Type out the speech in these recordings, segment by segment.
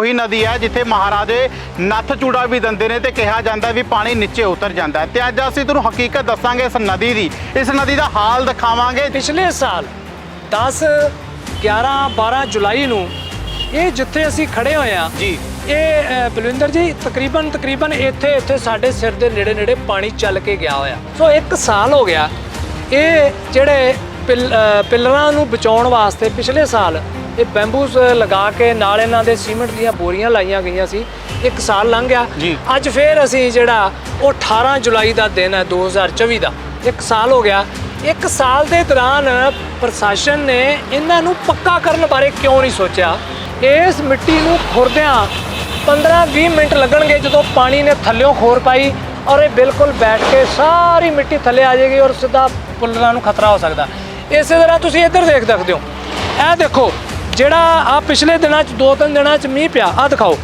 ਉਹੀ ਨਦੀ ਹੈ ਜਿੱਥੇ ਮਹਾਰਾਜੇ ਨੱਥ ਚੂੜਾ ਵੀ ਦਿੰਦੇ ਨੇ ਤੇ ਕਿਹਾ ਜਾਂਦਾ ਵੀ ਪਾਣੀ ਨੀਚੇ ਉਤਰ ਜਾਂਦਾ ਹੈ। ਤੇ ਅੱਜ ਅਸੀਂ ਤੁਹਾਨੂੰ ਹਕੀਕਤ ਦੱਸਾਂਗੇ ਇਸ ਨਦੀ ਦੀ। ਇਸ ਨਦੀ ਦਾ ਹਾਲ ਦਿਖਾਵਾਂਗੇ। ਪਿਛਲੇ ਸਾਲ 10 11 12 ਜੁਲਾਈ ਨੂੰ ਇਹ ਜਿੱਥੇ ਅਸੀਂ ਖੜੇ ਹੋਏ ਆ ਜੀ। ਇਹ ਬਲਵਿੰਦਰ ਜੀ ਤਕਰੀਬਨ ਤਕਰੀਬਨ ਇੱਥੇ ਇੱਥੇ ਸਾਡੇ ਸਿਰ ਦੇ ਨੇੜੇ ਨੇੜੇ ਪਾਣੀ ਚੱਲ ਕੇ ਗਿਆ ਹੋਇਆ। ਸੋ ਇੱਕ ਸਾਲ ਹੋ ਗਿਆ ਇਹ ਜਿਹੜੇ ਪਿੱਲਰਾਂ ਨੂੰ ਬਚਾਉਣ ਵਾਸਤੇ ਪਿਛਲੇ ਸਾਲ ਇਹ ਬੈਂਬੂਸ ਲਗਾ ਕੇ ਨਾਲ ਇਹਨਾਂ ਦੇ ਸੀਮੈਂਟ ਦੀਆਂ ਬੋਰੀਆਂ ਲਾਈਆਂ ਗਈਆਂ ਸੀ। ਇੱਕ ਸਾਲ ਲੰਘ ਗਿਆ। ਅੱਜ ਫੇਰ ਅਸੀਂ ਜਿਹੜਾ ਉਹ 18 ਜੁਲਾਈ ਦਾ ਦਿਨ ਹੈ 2024 ਦਾ। ਇੱਕ ਸਾਲ ਹੋ ਗਿਆ। ਇੱਕ ਸਾਲ ਦੇ ਦੌਰਾਨ ਪ੍ਰਸ਼ਾਸਨ ਨੇ ਇਹਨਾਂ ਨੂੰ ਪੱਕਾ ਕਰਨ ਬਾਰੇ ਕਿਉਂ ਨਹੀਂ ਸੋਚਿਆ? ਇਸ ਮਿੱਟੀ ਨੂੰ ਖੁਰਦਿਆਂ 15-20 ਮਿੰਟ ਲੱਗਣਗੇ ਜਦੋਂ ਪਾਣੀ ਨੇ ਥੱਲਿਓਂ ਖੋਰ ਪਾਈ ਔਰ ਇਹ ਬਿਲਕੁਲ ਬੈਠ ਕੇ ਸਾਰੀ ਮਿੱਟੀ ਥੱਲੇ ਆ ਜਾਏਗੀ ਔਰ ਸਿੱਧਾ ਪੁੱਲਰਾਂ ਨੂੰ ਖਤਰਾ ਹੋ ਸਕਦਾ। ਇਸੇ ਤਰ੍ਹਾਂ ਤੁਸੀਂ ਇੱਧਰ ਦੇਖ ਸਕਦੇ ਹੋ। ਇਹ ਦੇਖੋ ਜਿਹੜਾ ਆ ਪਿਛਲੇ ਦਿਨਾਂ 'ਚ, ਦੋ ਤਿੰਨ ਦਿਨਾਂ 'ਚ ਮੀਂਹ ਪਿਆ ਆ ਦਿਖਾਓ।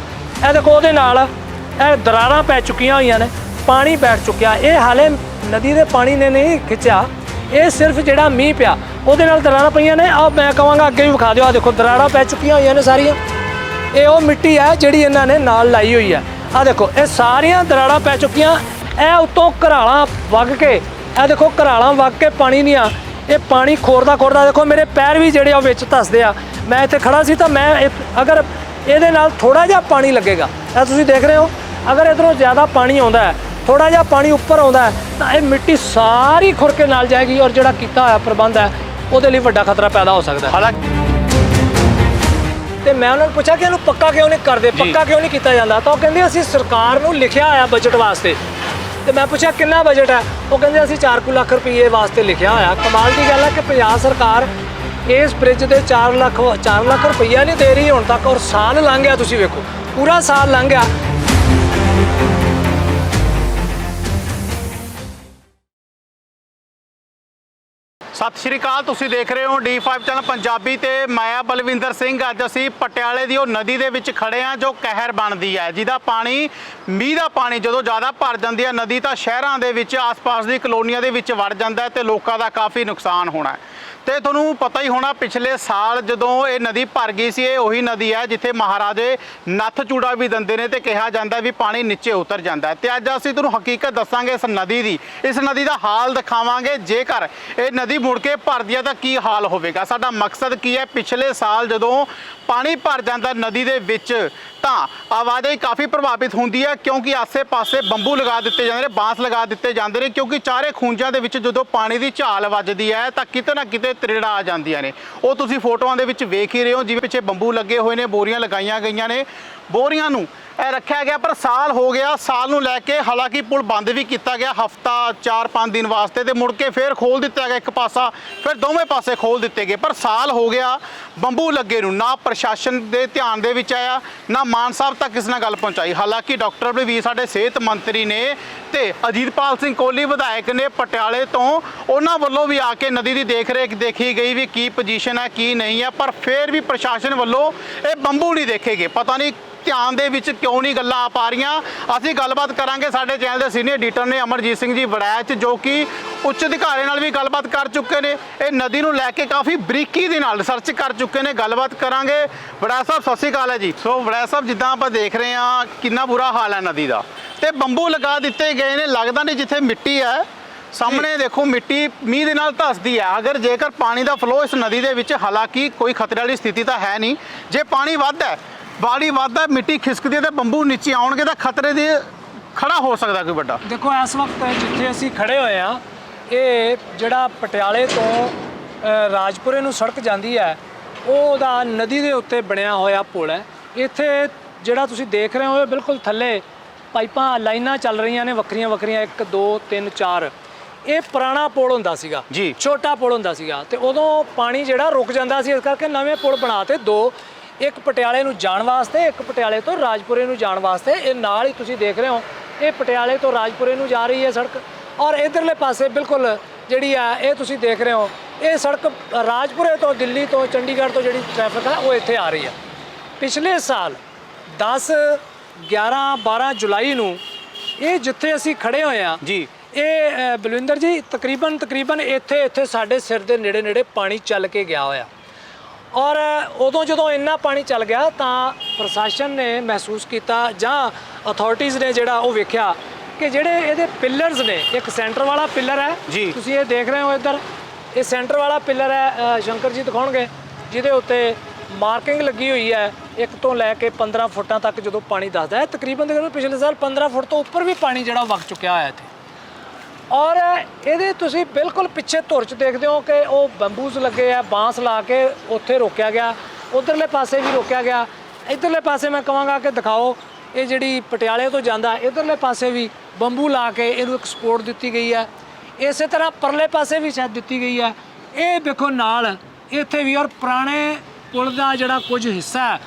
ਇਹ ਦੇਖੋ ਉਹਦੇ ਨਾਲ ਇਹ ਦਰਾਰਾਂ ਪੈ ਚੁੱਕੀਆਂ ਹੋਈਆਂ ਨੇ, ਪਾਣੀ ਬੈਠ ਚੁੱਕਿਆ। ਇਹ ਹਾਲੇ ਨਦੀ ਦੇ ਪਾਣੀ ਨੇ ਨਹੀਂ ਖਿੱਚਿਆ, ਇਹ ਸਿਰਫ ਜਿਹੜਾ ਮੀਂਹ ਪਿਆ, ਉਹਦੇ ਨਾਲ ਦਰਾਰਾਂ ਪਈਆਂ ਨੇ। ਆ ਮੈਂ ਕਹਾਂਗਾ ਅੱਗੇ ਵੀ ਵਿਖਾ ਦਿਓ ਆ ਦੇਖੋ, ਦਰਾਰਾਂ ਪੈ ਚੁੱਕੀਆਂ ਹੋਈਆਂ ਨੇ ਸਾਰੀਆਂ। ਇਹ ਉਹ ਮਿੱਟੀ ਹੈ ਜਿਹੜੀ ਇਹਨਾਂ ਨੇ ਨਾਲ ਲਾਈ ਹੋਈ ਹੈ। ਆ ਦੇਖੋ, ਇਹ ਸਾਰੀਆਂ ਦਰਾਰਾਂ ਪੈ ਚੁੱਕੀਆਂ, ਇਹ ਉੱਤੋਂ ਘਰਾਲਾਂ ਵਗ ਕੇ, ਇਹ ਦੇਖੋ, ਘਰਾਲਾਂ ਵਗ ਕੇ ਪਾਣੀ ਨਹੀਂ ਆ ਇਹ ਪਾਣੀ ਖੋਰਦਾ ਖੋਰਦਾ ਦੇਖੋ, ਮੇਰੇ ਪੈਰ ਵੀ ਜਿਹੜੇ ਆ ਉਹ ਵਿੱਚ ਧੱਸਦੇ ਆ। ਮੈਂ ਇੱਥੇ ਖੜਾ ਸੀ ਤਾਂ ਮੈਂ ਅਗਰ ਇਹਦੇ ਨਾਲ ਥੋੜਾ ਜਿਹਾ ਪਾਣੀ ਲੱਗੇਗਾ ਇਹ ਤੁਸੀਂ ਦੇਖ ਰਹੇ ਹੋ ਅਗਰ ਇਧਰੋਂ ਜ਼ਿਆਦਾ ਪਾਣੀ ਆਉਂਦਾ ਹੈ ਥੋੜਾ ਜਿਹਾ ਪਾਣੀ ਉੱਪਰ ਆਉਂਦਾ ਹੈ ਤਾਂ ਇਹ ਮਿੱਟੀ ਸਾਰੀ ਖੁਰ ਕੇ ਨਾਲ ਜਾਏਗੀ ਔਰ ਜਿਹੜਾ ਕੀਤਾ ਹੋਇਆ ਪ੍ਰਬੰਧ ਹੈ ਉਹਦੇ ਲਈ ਵੱਡਾ ਖਤਰਾ ਪੈਦਾ ਹੋ ਸਕਦਾ ਹੈ। ਹਾਲਾਂਕਿ ਤੇ ਮੈਂ ਉਹਨਾਂ ਨੂੰ ਪੁੱਛਿਆ ਕਿ ਇਹਨੂੰ ਪੱਕਾ ਕਿਉਂ ਨਹੀਂ ਕਰਦੇ ਪੱਕਾ ਕਿਉਂ ਨਹੀਂ ਕੀਤਾ ਜਾਂਦਾ? ਤਾਂ ਉਹ ਕਹਿੰਦੇ ਅਸੀਂ ਸਰਕਾਰ ਨੂੰ ਲਿਖਿਆ ਹੋਇਆ ਬਜਟ ਵਾਸਤੇ। ਤੇ ਮੈਂ ਪੁੱਛਿਆ ਕਿੰਨਾ ਬਜਟ ਹੈ? ਉਹ ਕਹਿੰਦੇ ਅਸੀਂ 4 ਕੁ ਲੱਖ ਰੁਪਏ ਵਾਸਤੇ ਲਿਖਿਆ ਹੋਇਆ। ਕਮਾਲ ਦੀ ਗੱਲ ਹੈ ਕਿ ਪੰਜਾਬ ਸਰਕਾਰ ਇਸ ਬ੍ਰਿਜ ਦੇ 4 ਲੱਖ 4 ਲੱਖ ਰੁਪਈਆ ਨਹੀਂ ਦੇ ਰਹੀ ਹੁਣ ਤੱਕ ਔਰ ਸਾਲ ਲੰਘ ਗਿਆ, ਤੁਸੀਂ ਵੇਖੋ। ਪੂਰਾ ਸਾਲ ਲੰਘ ਗਿਆ। ਸਤਿ ਸ਼੍ਰੀ ਅਕਾਲ, ਤੁਸੀਂ ਦੇਖ ਰਹੇ ਹੋ D5 ਚੈਨਲ ਪੰਜਾਬੀ ਤੇ ਮੈਂ ਬਲਵਿੰਦਰ ਸਿੰਘ। ਅੱਜ ਅਸੀਂ ਪਟਿਆਲੇ ਦੀ ਉਹ ਨਦੀ ਦੇ ਵਿੱਚ ਖੜੇ ਆ ਜੋ ਕਹਿਰ ਬਣਦੀ ਹੈ, ਜਿਹਦਾ ਪਾਣੀ, ਮੀਂਹ ਦਾ ਪਾਣੀ ਜਦੋਂ ਜ਼ਿਆਦਾ ਭਰ ਜਾਂਦੀ ਹੈ, ਨਦੀ ਤਾਂ ਸ਼ਹਿਰਾਂ ਦੇ ਵਿੱਚ, ਆਸ-ਪਾਸ ਦੀ ਕਲੋਨੀਆਂ ਦੇ ਵਿੱਚ ਵੜ ਜਾਂਦਾ ਹੈ ਤੇ ਲੋਕਾਂ ਦਾ ਕਾਫੀ ਨੁਕਸਾਨ ਹੋਣਾ ਹੈ। ਤੇ ਤੁਹਾਨੂੰ ਪਤਾ ਹੀ ਹੋਣਾ, ਪਿਛਲੇ ਸਾਲ ਜਦੋਂ ਇਹ ਨਦੀ ਭਰ ਗਈ ਸੀ, ਇਹ ਉਹੀ ਨਦੀ ਹੈ ਜਿੱਥੇ ਮਹਾਰਾਜੇ ਨੱਥ ਚੂੜਾ ਵੀ ਦਿੰਦੇ ਨੇ ਤੇ ਕਿਹਾ ਜਾਂਦਾ ਵੀ ਪਾਣੀ ਨੀਚੇ ਉਤਰ ਜਾਂਦਾ ਹੈ। ਤੇ ਅੱਜ ਅਸੀਂ ਤੁਹਾਨੂੰ ਹਕੀਕਤ ਦੱਸਾਂਗੇ ਇਸ ਨਦੀ ਦੀ। ਇਸ ਨਦੀ ਦਾ ਹਾਲ ਦਿਖਾਵਾਂਗੇ। ਜੇਕਰ ਇਹ ਨਦੀ ਮੁੜ ਕੇ ਭਰਦੀ ਹੈ ਤਾਂ ਕੀ ਹਾਲ ਹੋਵੇਗਾ? ਸਾਡਾ ਮਕਸਦ ਕੀ ਹੈ? ਪਿਛਲੇ ਸਾਲ ਜਦੋਂ ਪਾਣੀ ਭਰ ਜਾਂਦਾ ਨਦੀ ਦੇ ਵਿੱਚ, ਤਾਂ ਆਵਾਜਾਈ ਕਾਫੀ ਪ੍ਰਭਾਵਿਤ ਹੁੰਦੀ ਹੈ ਕਿਉਂਕਿ ਆਸੇ-ਪਾਸੇ ਬੰਬੂ ਲਗਾ ਦਿੱਤੇ ਜਾਂਦੇ ਨੇ, ਬਾਂਸ ਲਗਾ ਦਿੱਤੇ ਜਾਂਦੇ ਨੇ, ਕਿਉਂਕਿ ਚਾਰੇ ਖੂੰਜਾਂ ਦੇ ਵਿੱਚ ਜਦੋਂ ਪਾਣੀ ਦੀ ਝਾਲ ਵੱਜਦੀ ਹੈ, ਤਾਂ ਕਿਤੇ ਨਾ ਕਿਤੇ ਤਰੇੜਾਂ ਆ ਜਾਂਦੀਆਂ ਨੇ। ਉਹ ਤੁਸੀਂ ਫੋਟੋਆਂ ਦੇ ਵਿੱਚ ਵੇਖ ਹੀ ਰਹੇ ਹੋ, ਜਿਵੇਂ ਪਿੱਛੇ ਬੰਬੂ ਲੱਗੇ ਹੋਏ ਨੇ, ਬੋਰੀਆਂ ਲਗਾਈਆਂ ਗਈਆਂ ਨੇ। ਬੋਰੀਆਂ ਨੂੰ ਇਹ ਰੱਖਿਆ ਗਿਆ, ਪਰ ਸਾਲ ਹੋ ਗਿਆ, ਸਾਲ ਨੂੰ ਲੈ ਕੇ ਹਾਲਾਂਕਿ ਪੁਲ ਬੰਦ ਵੀ ਕੀਤਾ ਗਿਆ, ਹਫਤਾ 4-5 ਦਿਨ ਵਾਸਤੇ ਤੇ ਮੁੜ ਕੇ ਫੇਰ ਖੋਲ ਦਿੱਤਾ ਗਿਆ, ਇੱਕ ਪਾਸਾ, ਫਿਰ ਦੋਵੇਂ ਪਾਸੇ ਖੋਲ ਦਿੱਤੇ ਗਏ। ਪਰ ਸਾਲ ਹੋ ਗਿਆ, ਬੰਬੂ ਲੱਗੇ ਨੂੰ, ਨਾ ਪ੍ਰਸ਼ਾਸਨ ਦੇ ਧਿਆਨ ਦੇ ਵਿੱਚ ਆਇਆ, ਨਾ ਮਾਨ ਸਾਹਿਬ ਤੱਕ ਕਿਸ ਨਾਲ ਗੱਲ ਪਹੁੰਚਾਈ। ਹਾਲਾਂਕਿ ਡਾਕਟਰ ਬਲਵੀਰ ਸਾਡੇ ਸਿਹਤ ਮੰਤਰੀ ਨੇ ਤੇ ਅਜੀਤਪਾਲ ਸਿੰਘ ਕੋਹਲੀ ਵਿਧਾਇਕ ਨੇ ਪਟਿਆਲੇ ਤੋਂ ਉਹਨਾਂ ਵੱਲੋਂ ਵੀ ਆ ਕੇ ਨਦੀ ਦੀ ਦੇਖ ਰੇਖ ਦੇਖੀ ਗਈ ਵੀ ਕੀ ਪੋਜੀਸ਼ਨ ਹੈ, ਕੀ ਨਹੀਂ ਹੈ, ਪਰ ਫਿਰ ਵੀ ਪ੍ਰਸ਼ਾਸਨ ਵੱਲੋਂ ਇਹ ਬੰਬੂ ਨਹੀਂ ਦੇਖੇ ਗਏ। ਪਤਾ ਨਹੀਂ ਧਿਆਨ ਦੇ ਵਿੱਚ ਕਿਉਂ ਨਹੀਂ ਗੱਲਾਂ ਆ ਪਾ ਰਹੀਆਂ? ਅਸੀਂ ਗੱਲਬਾਤ ਕਰਾਂਗੇ ਸਾਡੇ ਚੈਨਲ ਦੇ ਸੀਨੀਅਰ ਐਡੀਟਰ ਨੇ ਅਮਰਜੀਤ ਸਿੰਘ ਜੀ ਵੜੈਚ ਜੋ ਕਿ ਉੱਚ ਅਧਿਕਾਰੀ ਨਾਲ ਵੀ ਗੱਲਬਾਤ ਕਰ ਚੁੱਕੇ ਨੇ। ਇਹ ਨਦੀ ਨੂੰ ਲੈ ਕੇ ਕਾਫੀ ਬਰੀਕੀ ਦੇ ਨਾਲ ਰਿਸਰਚ ਕਰ ਚੁੱਕੇ ਨੇ ਗੱਲਬਾਤ ਕਰਾਂਗੇ। ਵੜੈਚ ਸਾਹਿਬ ਸਤਿ ਸ਼੍ਰੀ ਅਕਾਲ ਹੈ ਜੀ। ਸੋ ਵੜੈਚ ਸਾਹਿਬ ਜਿੱਦਾਂ ਆਪਾਂ ਦੇਖ ਰਹੇ ਹਾਂ ਕਿੰਨਾ ਬੁਰਾ ਹਾਲ ਹੈ ਨਦੀ ਦਾ। ਤੇ ਬੰਬੂ ਲਗਾ ਦਿੱਤੇ ਗਏ ਨੇ ਲੱਗਦਾ ਨਹੀਂ ਜਿੱਥੇ ਮਿੱਟੀ ਹੈ। ਸਾਹਮਣੇ ਦੇਖੋ ਮਿੱਟੀ ਮੀਂਹ ਦੇ ਨਾਲ ਧੱਸਦੀ ਹੈ। ਅਗਰ ਜੇਕਰ ਪਾਣੀ ਦਾ ਫਲੋ ਇਸ ਨਦੀ ਦੇ ਵਿੱਚ ਹਾਲਾਂਕਿ ਕੋਈ ਖਤਰੇ ਵਾਲੀ ਸਥਿਤੀ ਤਾਂ ਹੈ ਨਹੀਂ। ਜੇ ਪਾਣੀ ਵੱਧਦਾ ਹੈ ਬਾੜੀ ਵੱਧਦਾ ਮਿੱਟੀ ਖਿਸਕਦੀ ਹੈ ਤੇ ਬੰਬੂ ਨੀਚੇ ਆਉਣਗੇ ਤਾਂ ਖਤਰੇ ਦੇ ਖੜਾ ਹੋ ਸਕਦਾ ਕੋਈ ਵੱਡਾ। ਦੇਖੋ ਇਸ ਵਕਤ ਜਿੱਥੇ ਅਸੀਂ ਖੜੇ ਹੋਏ ਆ ਇਹ ਜਿਹੜਾ ਪਟਿਆਲੇ ਤੋਂ ਰਾਜਪੁਰੇ ਨੂੰ ਸੜਕ ਜਾਂਦੀ ਹੈ ਉਹਦਾ ਨਦੀ ਦੇ ਉੱਤੇ ਬਣਿਆ ਹੋਇਆ ਪੁਲ ਹੈ। ਇੱਥੇ ਜਿਹੜਾ ਤੁਸੀਂ ਦੇਖ ਰਹੇ ਹੋ ਇਹ ਬਿਲਕੁਲ ਥੱਲੇ ਪਾਈਪਾਂ ਲਾਈਨਾਂ ਚੱਲ ਰਹੀਆਂ ਨੇ ਵੱਖਰੀਆਂ ਵੱਖਰੀਆਂ 1 2 3 4 ਇਹ ਪੁਰਾਣਾ ਪੁਲ ਹੁੰਦਾ ਸੀਗਾ। ਛੋਟਾ ਪੁਲ ਹੁੰਦਾ ਸੀਗਾ। ਤੇ ਉਦੋਂ ਪਾਣੀ ਜਿਹੜਾ ਰੁਕ ਜਾਂਦਾ ਸੀ ਇਸ ਕਰਕੇ ਨਵੇਂ ਪੁਲ ਬਣਾਤੇ ਦੋ। ਇੱਕ ਪਟਿਆਲੇ ਨੂੰ ਜਾਣ ਵਾਸਤੇ ਇੱਕ ਪਟਿਆਲੇ ਤੋਂ ਰਾਜਪੁਰੇ ਨੂੰ ਜਾਣ ਵਾਸਤੇ ਇਹ ਨਾਲ ਹੀ ਤੁਸੀਂ ਦੇਖ ਰਹੇ ਹੋ ਇਹ ਪਟਿਆਲੇ ਤੋਂ ਰਾਜਪੁਰੇ ਨੂੰ ਜਾ ਰਹੀ ਹੈ ਸੜਕ। ਔਰ ਇਧਰਲੇ ਪਾਸੇ ਬਿਲਕੁਲ ਜਿਹੜੀ ਆ ਇਹ ਤੁਸੀਂ ਦੇਖ ਰਹੇ ਹੋ ਇਹ ਸੜਕ ਰਾਜਪੁਰੇ ਤੋਂ ਦਿੱਲੀ ਤੋਂ ਚੰਡੀਗੜ੍ਹ ਤੋਂ ਜਿਹੜੀ ਟ੍ਰੈਫਿਕ ਹੈ ਉਹ ਇੱਥੇ ਆ ਰਹੀ ਹੈ। ਪਿਛਲੇ ਸਾਲ 10 11 12 ਜੁਲਾਈ ਨੂੰ ਇਹ ਜਿੱਥੇ ਅਸੀਂ ਖੜੇ ਹੋਏ ਆ ਜੀ। ਇਹ ਬਲਵਿੰਦਰ ਜੀ ਤਕਰੀਬਨ ਤਕਰੀਬਨ ਇੱਥੇ ਇੱਥੇ ਸਾਡੇ ਸਿਰ ਦੇ ਨੇੜੇ ਨੇੜੇ ਪਾਣੀ ਚੱਲ ਕੇ ਗਿਆ ਹੋਇਆ। ਔਰ ਉਦੋਂ ਜਦੋਂ ਇੰਨਾ ਪਾਣੀ ਚੱਲ ਗਿਆ ਤਾਂ ਪ੍ਰਸ਼ਾਸਨ ਨੇ ਮਹਿਸੂਸ ਕੀਤਾ ਜਾਂ ਅਥਾਰਟੀਆਂ ਨੇ ਜਿਹੜਾ ਉਹ ਵੇਖਿਆ ਕਿ ਜਿਹੜੇ ਇਹਦੇ ਪਿਲਰਸ ਨੇ ਇੱਕ ਸੈਂਟਰ ਵਾਲਾ ਪਿਲਰ ਹੈ। ਜੀ। ਤੁਸੀਂ ਇਹ ਦੇਖ ਰਹੇ ਹੋ ਇੱਧਰ। ਇਹ ਸੈਂਟਰ ਵਾਲਾ ਪਿਲਰ ਹੈ ਸ਼ੰਕਰ ਜੀ ਦਿਖਾਉਣਗੇ ਜਿਹਦੇ ਉੱਤੇ ਮਾਰਕਿੰਗ ਲੱਗੀ ਹੋਈ ਹੈ ਇੱਕ ਤੋਂ ਲੈ ਕੇ 15 ਫੁੱਟਾਂ ਤੱਕ ਜਦੋਂ ਪਾਣੀ ਦੱਸਦਾ ਹੈ। ਤਕਰੀਬਨ ਪਿਛਲੇ ਸਾਲ 15 ਫੁੱਟ ਤੋਂ ਉੱਪਰ ਵੀ ਪਾਣੀ ਜਿਹੜਾ ਵਗ ਚੁੱਕਿਆ ਹੋਇਆ ਇੱਥੇ। ਔਰ ਇਹਦੇ ਤੁਸੀਂ ਬਿਲਕੁਲ ਪਿੱਛੇ ਧੁਰ ਚ ਦੇਖਦੇ ਹੋ ਕਿ ਉਹ ਬੰਬੂਸ ਲੱਗੇ ਆ, ਬਾਂਸ ਲਾ ਕੇ ਉੱਥੇ ਰੋਕਿਆ ਗਿਆ। ਉਧਰਲੇ ਪਾਸੇ ਵੀ ਰੋਕਿਆ ਗਿਆ। ਇਧਰਲੇ ਪਾਸੇ ਮੈਂ ਕਹਾਂਗਾ ਕਿ ਦਿਖਾਓ, ਇਹ ਜਿਹੜੀ ਪਟਿਆਲੇ ਤੋਂ ਜਾਂਦਾ, ਇਧਰਲੇ ਪਾਸੇ ਵੀ ਬੰਬੂ ਲਾ ਕੇ ਇਹਨੂੰ ਇੱਕ ਸਪੋਰਟ ਦਿੱਤੀ ਗਈ ਹੈ। ਇਸੇ ਤਰ੍ਹਾਂ ਪਰਲੇ ਪਾਸੇ ਵੀ ਸ਼ਾਇਦ ਦਿੱਤੀ ਗਈ ਹੈ। ਇਹ ਦੇਖੋ ਨਾਲ, ਇੱਥੇ ਵੀ ਔਰ ਪੁਰਾਣੇ ਪੁਲ ਦਾ ਜਿਹੜਾ ਕੁਝ ਹਿੱਸਾ ਹੈ,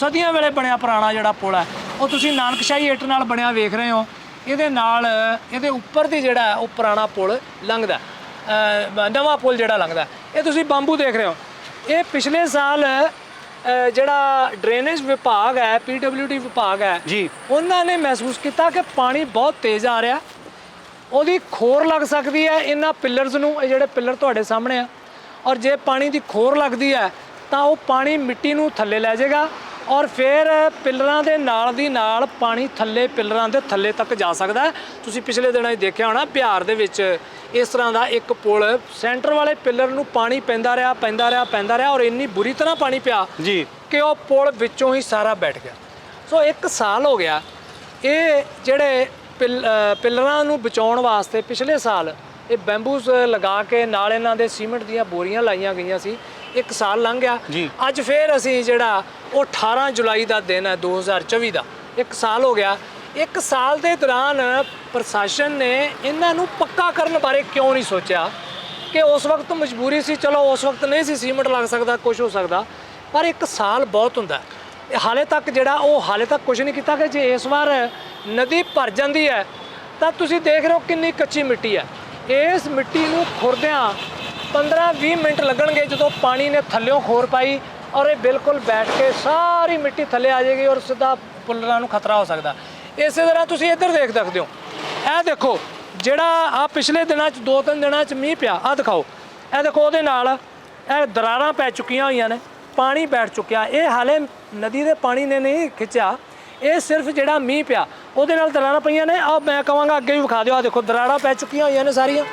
ਸਦੀਆਂ ਵੇਲੇ ਬਣਿਆ ਪੁਰਾਣਾ ਜਿਹੜਾ ਪੁਲ ਹੈ, ਉਹ ਤੁਸੀਂ ਨਾਨਕਸ਼ਾਹੀ ਇੱਟ ਨਾਲ ਬਣਿਆ ਵੇਖ ਰਹੇ ਹੋ। ਇਹਦੇ ਨਾਲ ਇਹਦੇ ਉੱਪਰ ਦੀ ਜਿਹੜਾ ਉਹ ਪੁਰਾਣਾ ਪੁਲ ਲੰਘਦਾ ਨਵਾਂ ਪੁਲ ਜਿਹੜਾ ਲੰਘਦਾ। ਇਹ ਤੁਸੀਂ ਬੰਬੂ ਦੇਖ ਰਹੇ ਹੋ। ਇਹ ਪਿਛਲੇ ਸਾਲ ਜਿਹੜਾ ਡਰੇਨੇਜ ਵਿਭਾਗ ਹੈ ਪੀਡਬਲਯੂਡੀ ਵਿਭਾਗ ਹੈ ਜੀ। ਉਹਨਾਂ ਨੇ ਮਹਿਸੂਸ ਕੀਤਾ ਕਿ ਪਾਣੀ ਬਹੁਤ ਤੇਜ਼ ਆ ਰਿਹਾ। ਉਹਦੀ ਖੋਰ ਲੱਗ ਸਕਦੀ ਹੈ ਇਹਨਾਂ ਪਿਲਰਸ ਨੂੰ ਇਹ ਜਿਹੜੇ ਪਿਲਰ ਤੁਹਾਡੇ ਸਾਹਮਣੇ ਆ। ਔਰ ਜੇ ਪਾਣੀ ਦੀ ਖੋਰ ਲੱਗਦੀ ਹੈ ਤਾਂ ਉਹ ਪਾਣੀ ਮਿੱਟੀ ਨੂੰ ਥੱਲੇ ਲੈ ਜਾਏਗਾ। ਔਰ ਫਿਰ ਪਿਲਰਾਂ ਦੇ ਨਾਲ ਦੀ ਨਾਲ ਪਾਣੀ ਥੱਲੇ ਪਿਲਰਾਂ ਦੇ ਥੱਲੇ ਤੱਕ ਜਾ ਸਕਦਾ ਤੁਸੀਂ ਪਿਛਲੇ ਦਿਨਾਂ 'ਚ ਦੇਖਿਆ ਹੋਣਾ ਬਿਹਾਰ ਦੇ ਵਿੱਚ ਇਸ ਤਰ੍ਹਾਂ ਦਾ ਇੱਕ ਪੁਲ ਸੈਂਟਰ ਵਾਲੇ ਪਿਲਰ ਨੂੰ ਪਾਣੀ ਪੈਂਦਾ ਰਿਹਾ ਪੈਂਦਾ ਰਿਹਾ ਪੈਂਦਾ ਰਿਹਾ ਔਰ ਇੰਨੀ ਬੁਰੀ ਤਰ੍ਹਾਂ ਪਾਣੀ ਪਿਆ ਜੀ। ਕਿ ਉਹ ਪੁਲ ਵਿੱਚੋਂ ਹੀ ਸਾਰਾ ਬੈਠ ਗਿਆ। ਸੋ ਇੱਕ ਸਾਲ ਹੋ ਗਿਆ ਇਹ ਜਿਹੜੇ ਪਿੱਲਰਾਂ ਨੂੰ ਬਚਾਉਣ ਵਾਸਤੇ ਪਿਛਲੇ ਸਾਲ ਇਹ ਬੈਂਬੂਸ ਲਗਾ ਕੇ ਨਾਲ ਇਹਨਾਂ ਦੇ ਸੀਮੈਂਟ ਦੀਆਂ ਬੋਰੀਆਂ ਲਾਈਆਂ ਗਈਆਂ ਸੀ। ਇੱਕ ਸਾਲ ਲੰਘ ਗਿਆ। ਅੱਜ ਫੇਰ ਅਸੀਂ ਜਿਹੜਾ ਉਹ 18 ਜੁਲਾਈ ਦਾ ਦਿਨ ਹੈ 2024 ਦਾ। ਇੱਕ ਸਾਲ ਹੋ ਗਿਆ। ਇੱਕ ਸਾਲ ਦੇ ਦੌਰਾਨ ਪ੍ਰਸ਼ਾਸਨ ਨੇ ਇਹਨਾਂ ਨੂੰ ਪੱਕਾ ਕਰਨ ਬਾਰੇ ਕਿਉਂ ਨਹੀਂ ਸੋਚਿਆ? ਕਿ ਉਸ ਵਕਤ ਮਜਬੂਰੀ ਸੀ ਚਲੋ ਉਸ ਵਕਤ ਨਹੀਂ ਸੀ ਸੀਮੈਂਟ ਲੱਗ ਸਕਦਾ ਕੁਝ ਹੋ ਸਕਦਾ। ਪਰ ਇੱਕ ਸਾਲ ਬਹੁਤ ਹੁੰਦਾ ਹਾਲੇ ਤੱਕ ਜਿਹੜਾ ਉਹ ਹਾਲੇ ਤੱਕ ਕੁਝ ਨਹੀਂ ਕੀਤਾ ਕਿ ਜੇ ਇਸ ਵਾਰ ਨਦੀ ਭਰ ਜਾਂਦੀ ਹੈ ਤਾਂ ਤੁਸੀਂ ਦੇਖ ਰਹੇ ਹੋ ਕਿੰਨੀ ਕੱਚੀ ਮਿੱਟੀ ਹੈ। ਇਸ ਮਿੱਟੀ ਨੂੰ ਖੁਰਦਿਆਂ 15-20 ਮਿੰਟ ਲੱਗਣਗੇ ਜਦੋਂ ਪਾਣੀ ਨੇ ਥੱਲਿਓਂ ਖੋਰ ਪਾਈ ਔਰ ਇਹ ਬਿਲਕੁਲ ਬੈਠ ਕੇ ਸਾਰੀ ਮਿੱਟੀ ਥੱਲੇ ਆ ਜਾਏਗੀ ਔਰ ਸਿੱਧਾ ਪੁੱਲਰਾਂ ਨੂੰ ਖਤਰਾ ਹੋ ਸਕਦਾ। ਇਸੇ ਤਰ੍ਹਾਂ ਤੁਸੀਂ ਇੱਧਰ ਦੇਖ ਸਕਦੇ ਹੋ। ਇਹ ਦੇਖੋ, ਜਿਹੜਾ ਆ ਪਿਛਲੇ ਦਿਨਾਂ 'ਚ ਦੋ ਤਿੰਨ ਦਿਨਾਂ 'ਚ ਮੀਂਹ ਪਿਆ ਆ ਦਿਖਾਓ। ਇਹ ਦੇਖੋ, ਉਹਦੇ ਨਾਲ ਇਹ ਦਰਾਰਾਂ ਪੈ ਚੁੱਕੀਆਂ ਹੋਈਆਂ ਨੇ, ਪਾਣੀ ਬੈਠ ਚੁੱਕਿਆ। ਇਹ ਹਾਲੇ ਨਦੀ ਦੇ ਪਾਣੀ ਨੇ ਨਹੀਂ ਖਿੱਚਿਆ। ਇਹ ਸਿਰਫ ਜਿਹੜਾ ਮੀਂਹ ਪਿਆ, ਉਹਦੇ ਨਾਲ ਦਰਾਰਾਂ ਪਈਆਂ ਨੇ। ਆ ਮੈਂ ਕਹਾਂਗਾ ਅੱਗੇ ਵੀ ਵਿਖਾ ਦਿਓ। ਆ ਦੇਖੋ, ਦਰਾਰਾਂ ਪੈ ਚੁੱਕੀਆਂ ਹੋਈਆਂ ਨੇ ਸਾਰੀਆਂ।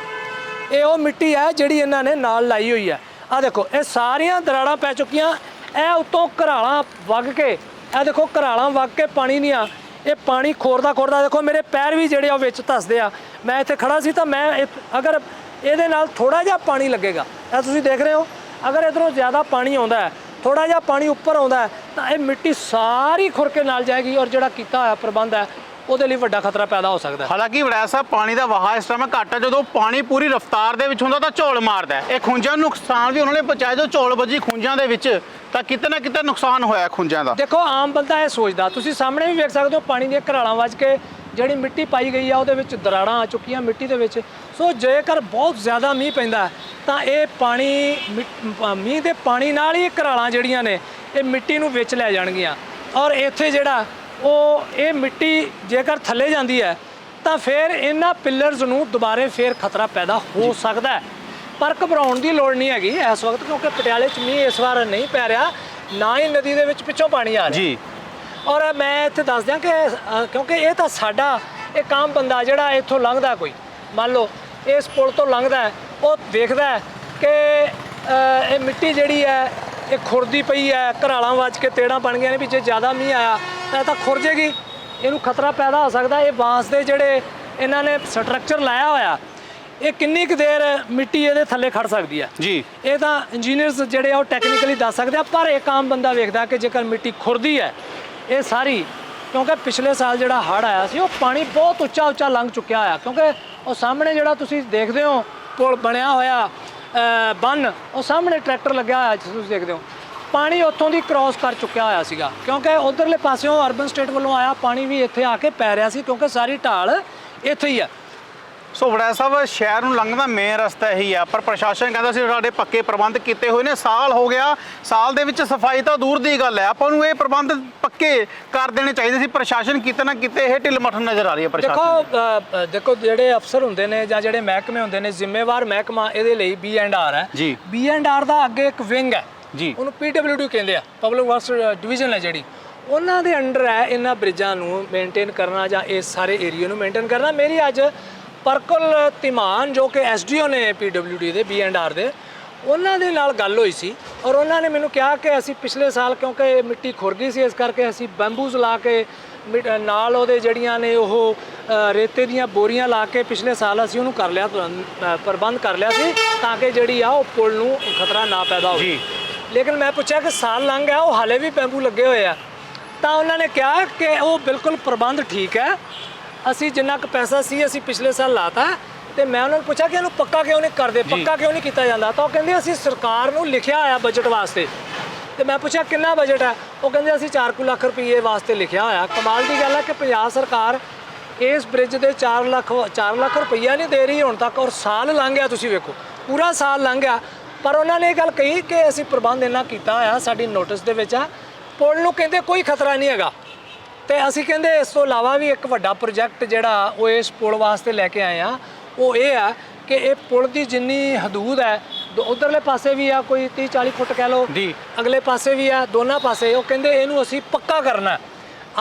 ਇਹ ਉਹ ਮਿੱਟੀ ਹੈ ਜਿਹੜੀ ਇਹਨਾਂ ਨੇ ਨਾਲ ਲਾਈ ਹੋਈ ਹੈ। ਆ ਦੇਖੋ, ਇਹ ਸਾਰੀਆਂ ਦਰਾੜਾਂ ਪੈ ਚੁੱਕੀਆਂ। ਇਹ ਉੱਤੋਂ ਘਰਾਲਾਂ ਵਗ ਕੇ, ਇਹ ਦੇਖੋ ਘਰਾਲਾਂ ਵਗ ਕੇ ਪਾਣੀ ਦੀਆਂ, ਇਹ ਪਾਣੀ ਖੋਰਦਾ ਖੋਰਦਾ ਦੇਖੋ ਮੇਰੇ ਪੈਰ ਵੀ ਜਿਹੜੇ ਆ ਉਹ ਵਿੱਚ ਧਸਦੇ ਆ। ਮੈਂ ਇੱਥੇ ਖੜਾ ਸੀ ਤਾਂ ਮੈਂ ਇਹ- ਅਗਰ ਇਹਦੇ ਨਾਲ ਥੋੜਾ ਜਿਹਾ ਪਾਣੀ ਲੱਗੇਗਾ, ਇਹ ਤੁਸੀਂ ਦੇਖ ਰਹੇ ਹੋ, ਅਗਰ ਇਧਰੋਂ ਜ਼ਿਆਦਾ ਪਾਣੀ ਆਉਂਦਾ ਹੈ ਥੋੜਾ ਜਿਹਾ ਪਾਣੀ ਉੱਪਰ ਆਉਂਦਾ ਹੈ, ਤਾਂ ਇਹ ਮਿੱਟੀ ਸਾਰੀ ਖੁਰ ਕੇ ਨਾਲ ਜਾਏਗੀ ਔਰ ਜਿਹੜਾ ਕੀਤਾ ਹੋਇਆ ਪ੍ਰਬੰਧ ਹੈ ਉਹਦੇ ਲਈ ਵੱਡਾ ਖਤਰਾ ਪੈਦਾ ਹੋ ਸਕਦਾ ਹੈ। ਹਾਲਾਂਕਿ ਵੜੈਲ ਸਾਹਿਬ ਪਾਣੀ ਦਾ ਵਹਾਅ ਇਸ ਟਾਈਮ ਘੱਟ ਹੈ ਜਦੋਂ ਪਾਣੀ ਪੂਰੀ ਰਫ਼ਤਾਰ ਦੇ ਵਿੱਚ ਹੁੰਦਾ ਤਾਂ ਝੋਲ ਮਾਰਦਾ ਹੈ। ਇਹ ਖੁੰਝਾਂ ਨੂੰ ਨੁਕਸਾਨ ਵੀ ਉਹਨਾਂ ਨੇ ਪਹੁੰਚਾਇਆ ਜਦੋਂ ਝੋਲ ਵੱਜੀ ਖੁੰਝਾਂ ਦੇ ਵਿੱਚ ਤਾਂ ਕਿਤੇ ਨਾ ਕਿਤੇ ਨੁਕਸਾਨ ਹੋਇਆ ਖੁੰਝਾਂ ਦਾ। ਦੇਖੋ ਆਮ ਬੰਦਾ ਇਹ ਸੋਚਦਾ ਤੁਸੀਂ ਸਾਹਮਣੇ ਵੀ ਵੇਖ ਸਕਦੇ ਹੋ ਪਾਣੀ ਦੀਆਂ ਘਰਾਲਾਂ ਵੱਜ ਕੇ ਜਿਹੜੀ ਮਿੱਟੀ ਪਾਈ ਗਈ ਆ ਉਹਦੇ ਵਿੱਚ ਦਰਾੜਾਂ ਆ ਚੁੱਕੀਆਂ ਮਿੱਟੀ ਦੇ ਵਿੱਚ। ਸੋ ਜੇਕਰ ਬਹੁਤ ਜ਼ਿਆਦਾ ਮੀਂਹ ਪੈਂਦਾ ਤਾਂ ਇਹ ਪਾਣੀ ਮੀਂਹ ਦੇ ਪਾਣੀ ਨਾਲ ਹੀ ਘਰਾਲਾਂ ਜਿਹੜੀਆਂ ਨੇ ਇਹ ਮਿੱਟੀ ਨੂੰ ਵਿੱਚ ਲੈ ਜਾਣਗੀਆਂ। ਔਰ ਇੱਥੇ ਜਿਹੜਾ ਉਹ ਇਹ ਮਿੱਟੀ ਜੇਕਰ ਥੱਲੇ ਜਾਂਦੀ ਹੈ ਤਾਂ ਫਿਰ ਇਹਨਾਂ ਪਿਲਰਸ ਨੂੰ ਦੁਬਾਰੇ ਫੇਰ ਖਤਰਾ ਪੈਦਾ ਹੋ ਸਕਦਾ ਹੈ। ਪਰ ਘਬਰਾਉਣ ਦੀ ਲੋੜ ਨਹੀਂ ਹੈਗੀ ਇਸ ਵਕਤ ਕਿਉਂਕਿ ਪਟਿਆਲੇ 'ਚ ਮੀਂਹ ਇਸ ਵਾਰ ਨਹੀਂ ਪੈ ਰਿਹਾ ਨਾ ਹੀ ਨਦੀ ਦੇ ਵਿੱਚ ਪਿੱਛੋਂ ਪਾਣੀ ਆ ਰਿਹਾ। ਜੀ। ਔਰ ਮੈਂ ਇੱਥੇ ਦੱਸ ਦਿਆਂ ਕਿ ਕਿਉਂਕਿ ਇਹ ਤਾਂ ਸਾਡਾ ਇੱਕ ਆਮ ਬੰਦਾ ਜਿਹੜਾ ਇੱਥੋਂ ਲੰਘਦਾ ਕੋਈ। ਮੰਨ ਲਓ ਇਸ ਪੁਲ ਤੋਂ ਲੰਘਦਾ ਉਹ ਵੇਖਦਾ ਹੈ ਕਿ ਇਹ ਮਿੱਟੀ ਜਿਹੜੀ ਹੈ ਇਹ ਖੁਰਦੀ ਪਈ ਹੈ ਘਰਾਲਾਂ ਵੱਜ ਕੇ ਤੇੜਾਂ ਬਣ ਗਈਆਂ ਨੇ ਵੀ ਜੇ ਜ਼ਿਆਦਾ ਮੀਂਹ ਆਇਆ ਤਾਂ ਇਹ ਤਾਂ ਖੁਰ ਜੇਗੀ ਇਹਨੂੰ ਖਤਰਾ ਪੈਦਾ ਹੋ ਸਕਦਾ। ਇਹ ਬਾਂਸ ਦੇ ਜਿਹੜੇ ਇਹਨਾਂ ਨੇ ਸਟਰਕਚਰ ਲਾਇਆ ਹੋਇਆ ਇਹ ਕਿੰਨੀ ਕੁ ਦੇਰ ਮਿੱਟੀ ਇਹਦੇ ਥੱਲੇ ਖੜ ਸਕਦੀ ਹੈ? ਜੀ। ਇਹ ਤਾਂ ਇੰਜੀਨੀਅਰਸ ਜਿਹੜੇ ਆ ਉਹ ਟੈਕਨੀਕਲੀ ਦੱਸ ਸਕਦੇ ਆ ਪਰ ਇੱਕ ਆਮ ਬੰਦਾ ਵੇਖਦਾ ਕਿ ਜੇਕਰ ਮਿੱਟੀ ਖੁਰਦੀ ਹੈ ਇਹ ਸਾਰੀ ਕਿਉਂਕਿ ਪਿਛਲੇ ਸਾਲ ਜਿਹੜਾ ਹੜ੍ਹ ਆਇਆ ਸੀ ਉਹ ਪਾਣੀ ਬਹੁਤ ਉੱਚਾ ਉੱਚਾ ਲੰਘ ਚੁੱਕਿਆ ਹੋਇਆ। ਕਿਉਂਕਿ ਉਹ ਸਾਹਮਣੇ ਜਿਹੜਾ ਤੁਸੀਂ ਦੇਖਦੇ ਹੋ ਪੁਲ ਬਣਿਆ ਹੋਇਆ ਬੰਨ ਉਹ ਸਾਹਮਣੇ ਟਰੈਕਟਰ ਲੱਗਿਆ ਹੋਇਆ ਤੁਸੀਂ ਦੇਖਦੇ ਹੋ। ਪਾਣੀ ਉੱਥੋਂ ਦੀ ਕ੍ਰਾਸ ਕਰ ਚੁੱਕਿਆ ਹੋਇਆ ਸੀਗਾ। ਕਿਉਂਕਿ ਉਧਰਲੇ ਪਾਸਿਓਂ ਅਰਬਨ ਸਟੇਟ ਵੱਲੋਂ ਆਇਆ ਪਾਣੀ ਵੀ ਇੱਥੇ ਆ ਕੇ ਪੈ ਰਿਹਾ ਸੀ ਕਿਉਂਕਿ ਸਾਰੀ ਢਾਲ ਇੱਥੇ ਹੀ ਆ। ਸੋ ਵੜੈਲ ਸਾਹਿਬ ਸ਼ਹਿਰ ਨੂੰ ਲੰਘਣ ਦਾ ਮੇਨ ਰਸਤਾ ਇਹੀ ਆ ਪਰ ਪ੍ਰਸ਼ਾਸਨ ਕਹਿੰਦਾ ਸੀ ਸਾਡੇ ਪੱਕੇ ਪ੍ਰਬੰਧ ਕੀਤੇ ਹੋਏ ਨੇ ਸਾਲ ਹੋ ਗਿਆ। ਸਾਲ ਦੇ ਵਿੱਚ ਸਫ਼ਾਈ ਤਾਂ ਦੂਰ ਦੀ ਗੱਲ ਹੈ ਆਪਾਂ ਨੂੰ ਇਹ ਪ੍ਰਬੰਧ ਪੱਕੇ ਕਰ ਦੇਣੇ ਚਾਹੀਦੇ ਸੀ ਪ੍ਰਸ਼ਾਸਨ ਕਿਤੇ ਨਾ ਕਿਤੇ ਇਹ ਢਿੱਲ ਮੱਠ ਨਜ਼ਰ ਆ ਰਹੀ ਹੈ ਦੇਖੋ ਪ੍ਰਸ਼ਾਸਨ ਅ, ਦੇਖੋ ਜਿਹੜੇ ਅਫਸਰ ਹੁੰਦੇ ਨੇ ਜਾਂ ਜਿਹੜੇ ਮਹਿਕਮੇ ਹੁੰਦੇ ਨੇ ਜ਼ਿੰਮੇਵਾਰ ਮਹਿਕਮਾ ਇਹਦੇ ਲਈ ਬੀ ਐਂਡ ਆਰ ਹੈ। ਜੀ। ਬੀ ਐਂਡ ਆਰ ਦਾ ਅੱਗੇ ਇੱਕ ਵਿੰਗ ਹੈ। ਜੀ। ਉਹਨੂੰ ਪੀਡਬਲਯੂਡੀ ਕਹਿੰਦੇ ਆ ਪਬਲਿਕ ਵਰਕਸ ਡਿਵੀਜ਼ਨ ਹੈ ਜਿਹੜੀ ਉਹਨਾਂ ਦੇ ਅੰਡਰ ਹੈ ਇਹਨਾਂ ਬ੍ਰਿਜਾਂ ਨੂੰ ਮੇਨਟੇਨ ਕਰਨਾ ਜਾਂ ਇਸ ਸਾਰੇ ਏਰੀਆ ਨੂੰ ਮੇਨਟੇਨ ਕਰਨਾ ਮੇਰੀ ਅੱਜ ਪਰਕਲ ਧੀਮਾਨ ਜੋ ਕਿ ਐਸਡੀਓ ਨੇ ਪੀਡਬਲਯੂਡੀ ਦੇ ਬੀ ਐਂਡ ਆਰ ਦੇ ਉਹਨਾਂ ਦੇ ਨਾਲ ਗੱਲ ਹੋਈ ਸੀ ਔਰ ਉਹਨਾਂ ਨੇ ਮੈਨੂੰ ਕਿਹਾ ਕਿ ਅਸੀਂ ਪਿਛਲੇ ਸਾਲ ਕਿਉਂਕਿ ਇਹ ਮਿੱਟੀ ਖੁਰ ਗਈ ਸੀ ਇਸ ਕਰਕੇ ਅਸੀਂ ਬੰਬੂਜ਼ ਲਾ ਕੇ ਨਾਲ ਉਹਦੇ ਜਿਹੜੀਆਂ ਨੇ ਉਹ ਰੇਤੇ ਦੀਆਂ ਬੋਰੀਆਂ ਲਾ ਕੇ ਪਿਛਲੇ ਸਾਲ ਅਸੀਂ ਉਹਨੂੰ ਕਰ ਲਿਆ ਪ੍ਰਬੰਧ ਕਰ ਲਿਆ ਸੀ ਤਾਂ ਕਿ ਜਿਹੜੀ ਆ ਉਹ ਪੁਲ ਨੂੰ ਖਤਰਾ ਨਾ ਪੈਦਾ ਹੋਵੇ। ਲੇਕਿਨ ਮੈਂ ਪੁੱਛਿਆ ਕਿ ਸਾਲ ਲੰਘ ਗਿਆ ਉਹ ਹਾਲੇ ਵੀ ਬੈਂਬੂ ਲੱਗੇ ਹੋਏ ਆ। ਤਾਂ ਉਹਨਾਂ ਨੇ ਕਿਹਾ ਕਿ ਉਹ ਬਿਲਕੁਲ ਪ੍ਰਬੰਧ ਠੀਕ ਹੈ। ਅਸੀਂ ਜਿੰਨਾ ਕੁ ਪੈਸਾ ਸੀ ਅਸੀਂ ਪਿਛਲੇ ਸਾਲ ਲਾਤਾ ਤੇ ਮੈਂ ਉਹਨਾਂ ਨੂੰ ਪੁੱਛਿਆ ਕਿ ਇਹਨੂੰ ਪੱਕਾ ਕਿਉਂ ਨਹੀਂ ਕਰਦੇ ਪੱਕਾ ਕਿਉਂ ਨਹੀਂ ਕੀਤਾ ਜਾਂਦਾ? ਤਾਂ ਉਹ ਕਹਿੰਦੇ ਅਸੀਂ ਸਰਕਾਰ ਨੂੰ ਲਿਖਿਆ ਹੋਇਆ ਬਜਟ ਵਾਸਤੇ। ਤੇ ਮੈਂ ਪੁੱਛਿਆ ਕਿੰਨਾ ਬਜਟ ਹੈ? ਉਹ ਕਹਿੰਦੇ ਅਸੀਂ 4 ਕੁ ਲੱਖ ਰੁਪਏ ਵਾਸਤੇ ਲਿਖਿਆ ਹੋਇਆ। ਕਮਾਲ ਦੀ ਗੱਲ ਹੈ ਕਿ ਪੰਜਾਬ ਸਰਕਾਰ ਇਸ ਬ੍ਰਿਜ ਦੇ 4 ਲੱਖ 4 ਲੱਖ ਰੁਪਈਆ ਨਹੀਂ ਦੇ ਰਹੀ ਹੁਣ ਤੱਕ ਔਰ ਸਾਲ ਲੰਘ ਗਿਆ ਤੁਸੀਂ ਵੇਖੋ। ਪੂਰਾ ਸਾਲ ਲੰਘ ਗਿਆ। ਪਰ ਉਹਨਾਂ ਨੇ ਇਹ ਗੱਲ ਕਹੀ ਕਿ ਅਸੀਂ ਪ੍ਰਬੰਧ ਇੰਨਾ ਕੀਤਾ ਹੋਇਆ ਸਾਡੀ ਨੋਟਿਸ ਦੇ ਵਿੱਚ ਆ ਪੁਲ ਨੂੰ ਕਹਿੰਦੇ ਕੋਈ ਖਤਰਾ ਨਹੀਂ ਹੈਗਾ ਤੇ ਅਸੀਂ ਕਹਿੰਦੇ ਇਸ ਤੋਂ ਇਲਾਵਾ ਵੀ ਇੱਕ ਵੱਡਾ ਪ੍ਰੋਜੈਕਟ ਜਿਹੜਾ ਉਹ ਇਸ ਪੁਲ ਵਾਸਤੇ ਲੈ ਕੇ ਆਏ ਆ ਉਹ ਇਹ ਆ ਕਿ ਇਹ ਪੁਲ ਦੀ ਜਿੰਨੀ ਹਦੂਦ ਹੈ ਉਧਰਲੇ ਪਾਸੇ ਵੀ ਆ ਕੋਈ 30 40 ਫੁੱਟ ਕਹਿ ਲਓ ਜੀ। ਅਗਲੇ ਪਾਸੇ ਵੀ ਆ ਦੋਨਾਂ ਪਾਸੇ ਉਹ ਕਹਿੰਦੇ ਇਹਨੂੰ ਅਸੀਂ ਪੱਕਾ ਕਰਨਾ।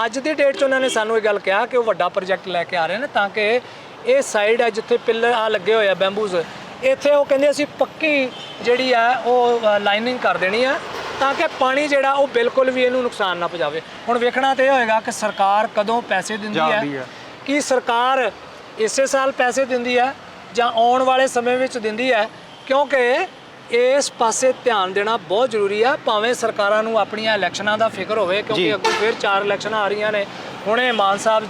ਅੱਜ ਦੀ ਡੇਟ 'ਚ ਉਹਨਾਂ ਨੇ ਸਾਨੂੰ ਇਹ ਗੱਲ ਕਿਹਾ ਕਿ ਉਹ ਵੱਡਾ ਪ੍ਰੋਜੈਕਟ ਲੈ ਕੇ ਆ ਰਹੇ ਨੇ ਤਾਂ ਕਿ ਇਹ ਸਾਈਡ ਹੈ ਜਿੱਥੇ ਪਿੱਲਰ ਆ ਲੱਗੇ ਹੋਏ ਆ ਬੈਂਬੂਜ਼ ਇੱਥੇ ਉਹ ਕਹਿੰਦੇ ਅਸੀਂ ਪੱਕੀ ਜਿਹੜੀ ਆ ਉਹ ਲਾਈਨਿੰਗ ਕਰ ਦੇਣੀ ਆ ਤਾਂ ਕਿ ਪਾਣੀ ਜਿਹੜਾ ਉਹ ਬਿਲਕੁਲ ਵੀ ਇਹਨੂੰ ਨੁਕਸਾਨ ਨਾ ਪਹੁੰਚਾਵੇ ਹੁਣ ਵੇਖਣਾ ਤੇ ਇਹ ਹੋਏਗਾ ਕਿ ਸਰਕਾਰ ਕਦੋਂ ਪੈਸੇ ਦਿੰਦੀ ਹੈ ਹੈ। ਕੀ ਸਰਕਾਰ ਇਸੇ ਸਾਲ ਪੈਸੇ ਦਿੰਦੀ ਹੈ ਜਾਂ ਆਉਣ ਵਾਲੇ ਸਮੇਂ ਵਿੱਚ ਦਿੰਦੀ ਹੈ ਕਿਉਂਕਿ ਇਸ ਪਾਸੇ ਧਿਆਨ ਦੇਣਾ ਬਹੁਤ ਜ਼ਰੂਰੀ ਆ ਭਾਵੇਂ ਸਰਕਾਰਾਂ ਨੂੰ ਆਪਣੀਆਂ ਇਲੈਕਸ਼ਨਾਂ ਦਾ ਫਿਕਰ ਹੋਵੇ। ਕਿਉਂਕਿ ਅੱਗੋਂ ਫਿਰ ਚਾਰ ਇਲੈਕਸ਼ਨਾਂ ਆ ਰਹੀਆਂ ਨੇ ਹੁਣੇ ਮਾਨ ਸਾਹਿਬ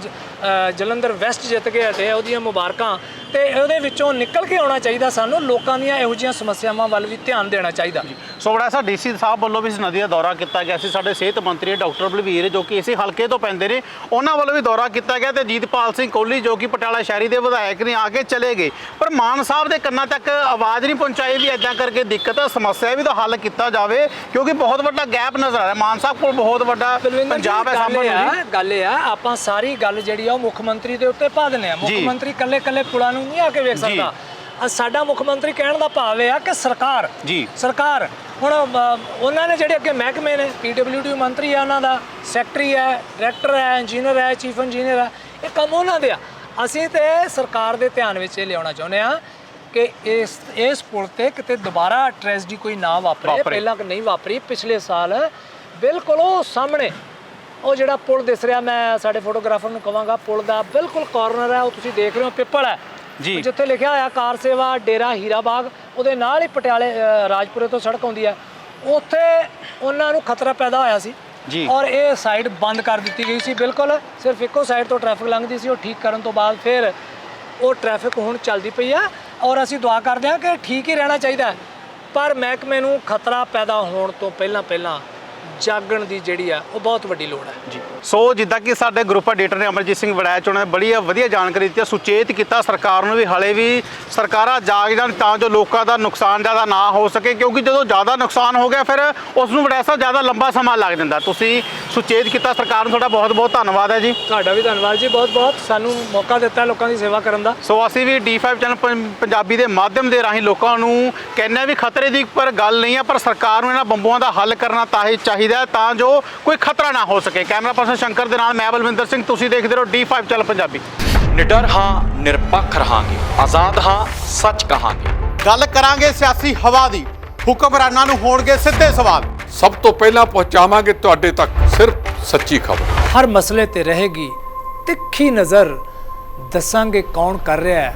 ਜਲੰਧਰ ਵੈਸਟ ਜਿੱਤ ਗਏ ਤੇ ਉਹਦੀਆਂ ਮੁਬਾਰਕਾਂ ਤੇ ਉਹਦੇ ਵਿੱਚੋਂ ਨਿਕਲ ਕੇ ਆਉਣਾ ਚਾਹੀਦਾ ਸਾਨੂੰ ਲੋਕਾਂ ਦੀਆਂ ਇਹੋ ਜਿਹੀਆਂ ਸਮੱਸਿਆਵਾਂ ਵੱਲ ਵੀ ਧਿਆਨ ਦੇਣਾ ਚਾਹੀਦਾ। ਸੋ ਬੜਾ ਸਾ ਡੀਸੀ ਸਾਹਿਬ ਵੱਲੋਂ ਵੀ ਇਸ ਨਦੀ ਦਾ ਦੌਰਾ ਕੀਤਾ ਗਿਆ ਸੀ। ਸਾਡੇ ਸਿਹਤ ਮੰਤਰੀ ਡਾਕਟਰ ਬਲਵੀਰ ਜੋ ਕਿ ਇਸੇ ਹਲਕੇ ਤੋਂ ਪੈਂਦੇ ਨੇ ਉਹਨਾਂ ਵੱਲੋਂ ਵੀ ਦੌਰਾ ਕੀਤਾ ਗਿਆ ਤੇ ਜੀਤਪਾਲ ਸਿੰਘ ਕੋਹਲੀ ਜੋ ਕਿ ਪਟਿਆਲਾ ਸ਼ਹਿਰੀ ਦੇ ਵਿਧਾਇਕ ਨੇ ਆ ਕੇ ਚਲੇ ਗਏ। ਪਰ ਮਾਨ ਸਾਹਿਬ ਦੇ ਕੰਨਾਂ ਤੱਕ ਆਵਾਜ਼ ਨਹੀਂ ਪਹੁੰਚਾਈ ਵੀ ਐਦਾਂ ਕਰਕੇ ਦਿੱਕਤ ਸਮੱਸਿਆ ਵੀ ਤਾਂ ਹੱਲ ਕੀਤਾ ਜਾਵੇ ਕਿਉਂਕਿ ਬਹੁਤ ਵੱਡਾ ਗੈਪ ਨਜ਼ਰ ਆ ਰਿਹਾ। ਮਾਨ ਸਾਹਿਬ ਕੋਲ ਬਹੁਤ ਵੱਡਾ ਪੰਜਾਬ ਹੈ ਸਾਹਮਣੇ ਗੱਲ ਇਹ ਆ ਆਪਾਂ ਸਾਰੀ ਗੱਲ ਜਿਹੜੀ ਆ ਉਹ ਮੁੱਖ ਮੰਤਰੀ ਦੇ ਉੱਤੇ ਪਾ ਦਿੰਦੇ ਆ। ਮੁੱਖ। ਮੰਤਰੀ ਕੱਲੇ ਕੱਲੇ ਪੁਲਾਂ ਨੂੰ ਨਹੀਂ ਆ ਕੇ ਵੇਖ ਜੀ। ਸਕਦਾ ਅੱਜ ਸਾਡਾ ਮੁੱਖ ਮੰਤਰੀ ਕਹਿਣ ਦਾ ਭਾਵ ਇਹ ਆ ਕਿ ਸਰਕਾਰ ਜੀ। ਸਰਕਾਰ ਹੁਣ ਅ, ਉਹਨਾਂ ਨੇ ਜਿਹੜੇ ਅੱਗੇ ਮਹਿਕਮੇ ਨੇ ਪੀਡਬਲਯੂਡੀ ਮੰਤਰੀ ਆ ਉਹਨਾਂ ਦਾ ਸੈਕਟਰੀ ਹੈ ਡਾਇਰੈਕਟਰ ਹੈ ਇੰਜੀਨੀਅਰ ਹੈ ਚੀਫ ਇੰਜੀਨੀਅਰ ਹੈ ਇਹ ਕੰਮ ਉਹਨਾਂ ਦੇ ਆ ਅਸੀਂ ਤੇ ਸਰਕਾਰ ਦੇ ਧਿਆਨ ਵਿੱਚ ਇਹ ਲਿਆਉਣਾ ਚਾਹੁੰਦੇ ਆ ਕਿ ਇਸ ਇਸ ਪੁਲ ਤੇ ਕਿਤੇ ਦੁਬਾਰਾ ਟ੍ਰੈਜਡੀ ਕੋਈ ਨਾ ਵਾਪਰੇ ਵਾਪਰੇ। ਪਹਿਲਾਂ ਨਹੀਂ ਵਾਪਰੀ ਪਿਛਲੇ ਸਾਲ ਬਿਲਕੁਲ ਉਹ ਸਾਹਮਣੇ ਉਹ ਜਿਹੜਾ ਪੁਲ ਦਿਸ ਰਿਹਾ ਮੈਂ ਸਾਡੇ ਫੋਟੋਗ੍ਰਾਫਰ ਨੂੰ ਕਵਾਂਗਾ ਪੁਲ ਦਾ ਬਿਲਕੁਲ ਕਾਰਨਰ ਹੈ ਉਹ ਤੁਸੀਂ ਦੇਖ ਰਹੇ ਹੋ ਪਿੱਪਲ ਹੈ ਜੀ। ਜਿੱਥੇ ਲਿਖਿਆ ਹੋਇਆ ਕਾਰ ਸੇਵਾ ਡੇਰਾ ਹੀਰਾ ਬਾਗ ਉਹਦੇ ਨਾਲ ਹੀ ਪਟਿਆਲੇ ਰਾਜਪੁਰੇ ਤੋਂ ਸੜਕ ਆਉਂਦੀ ਹੈ ਉੱਥੇ ਉਹਨਾਂ ਨੂੰ ਖਤਰਾ ਪੈਦਾ ਹੋਇਆ ਸੀ ਜੀ। ਔਰ ਇਹ ਸਾਈਡ ਬੰਦ ਕਰ ਦਿੱਤੀ ਗਈ ਸੀ ਬਿਲਕੁਲ ਸਿਰਫ ਇੱਕੋ ਸਾਈਡ ਤੋਂ ਟ੍ਰੈਫਿਕ ਲੰਘਦੀ ਸੀ ਉਹ ਠੀਕ ਕਰਨ ਤੋਂ ਬਾਅਦ ਫਿਰ ਉਹ ਟ੍ਰੈਫਿਕ ਹੁਣ ਚੱਲਦੀ ਪਈ ਆ ਔਰ ਅਸੀਂ ਦੁਆ ਕਰਦੇ ਹਾਂ ਕਿ ਠੀਕ ਹੀ ਰਹਿਣਾ ਚਾਹੀਦਾ। ਪਰ ਮਹਿਕਮੇ ਨੂੰ ਖਤਰਾ ਪੈਦਾ ਹੋਣ ਤੋਂ ਪਹਿਲਾਂ ਪਹਿਲਾਂ ਜਾਗਣ ਦੀ ਜਿਹੜੀ ਆ ਉਹ ਬਹੁਤ ਵੱਡੀ ਲੋੜ ਹੈ ਜੀ। ਸੋ ਜਿੱਦਾਂ ਕਿ ਸਾਡੇ ਗਰੁੱਪ ਐਡੀਟਰ ਨੇ ਅਮਰਜੀਤ ਸਿੰਘ ਵੜੈਚ ਉਹਨਾਂ ਨੇ ਬੜੀ ਵਧੀਆ ਜਾਣਕਾਰੀ ਦਿੱਤੀ ਸੁਚੇਤ ਕੀਤਾ ਸਰਕਾਰ ਨੂੰ ਵੀ ਹਲੇ ਵੀ ਸਰਕਾਰਾਂ ਜਾਗ ਜਾਣ ਤਾਂ ਜੋ ਲੋਕਾਂ ਦਾ ਨੁਕਸਾਨ ਜ਼ਿਆਦਾ ਨਾ ਹੋ ਸਕੇ ਕਿਉਂਕਿ ਜਦੋਂ ਜ਼ਿਆਦਾ ਨੁਕਸਾਨ ਹੋ ਗਿਆ ਫਿਰ ਉਸ ਨੂੰ ਵੜੈਸਾ ਜ਼ਿਆਦਾ ਲੰਬਾ ਸਮਾਂ ਲੱਗ ਜਾਂਦਾ। ਤੁਸੀਂ ਸੁਚੇਤ ਕੀਤਾ ਸਰਕਾਰ ਨੂੰ ਤੁਹਾਡਾ ਬਹੁਤ ਬਹੁਤ ਧੰਨਵਾਦ ਹੈ ਜੀ। ਤੁਹਾਡਾ ਵੀ ਧੰਨਵਾਦ ਜੀ ਬਹੁਤ ਬਹੁਤ ਸਾਨੂੰ ਮੌਕਾ ਦਿੱਤਾ ਲੋਕਾਂ ਦੀ ਸੇਵਾ ਕਰਨ ਦਾ। ਸੋ ਅਸੀਂ ਵੀ D5 ਚੈਨਲ ਪੰ- ਪੰਜਾਬੀ ਦੇ ਮਾਧਿਅਮ ਦੇ ਰਾਹੀਂ ਲੋਕਾਂ ਨੂੰ ਕਹਿੰਦੇ ਹਾਂ ਵੀ ਖਤਰੇ ਦੀ ਪਰ ਗੱਲ ਨਹੀਂ ਹੈ ਪਰ ਸਰਕਾਰ ਨੂੰ ਇਹਨਾਂ ਬੰਬੂਆਂ ਦਾ ਹੱਲ ਕਰਨਾ ਤਾਂ ਹੀ ਚਾਹੀਦਾ ਹੈ ਤਾਂ ਜੋ ਕੋਈ ਖਤਰਾ ਨਾ ਹੋ ਸਕੇ। ਕੈਮਰਾ ਪਰਸਨ ਸ਼ੰਕਰ ਦੇ ਨਾਲ ਮੈਂ ਬਲਵਿੰਦਰ ਸਿੰਘ ਤੁਸੀਂ ਦੇਖਦੇ ਰਹੋ D5 ਚੈਨਲ ਪੰਜਾਬੀ। ਨਿਡਰ ਹਾਂ ਨਿਰਪੱਖ ਰਹਾਂਗੇ। ਆਜ਼ਾਦ ਹਾਂ ਸੱਚ ਕਹਾਂਗੇ। ਗੱਲ ਕਰਾਂਗੇ ਸਿਆਸੀ ਹਵਾ ਦੀ। ਹੁਕਮਰਾਨਾਂ ਨੂੰ ਹੋਣਗੇ ਸਿੱਧੇ ਸਵਾਲ। ਸਭ ਤੋਂ ਪਹਿਲਾਂ ਪਹੁੰਚਾਵਾਂਗੇ ਤੁਹਾਡੇ ਤੱਕ ਸਿਰਫ ਸੱਚੀ ਖਬਰ। ਹਰ ਮਸਲੇ ਤੇ ਰਹੇਗੀ ਤਿੱਖੀ ਨਜ਼ਰ। ਦੱਸਾਂਗੇ ਕੌਣ ਕਰ ਰਿਹਾ ਹੈ।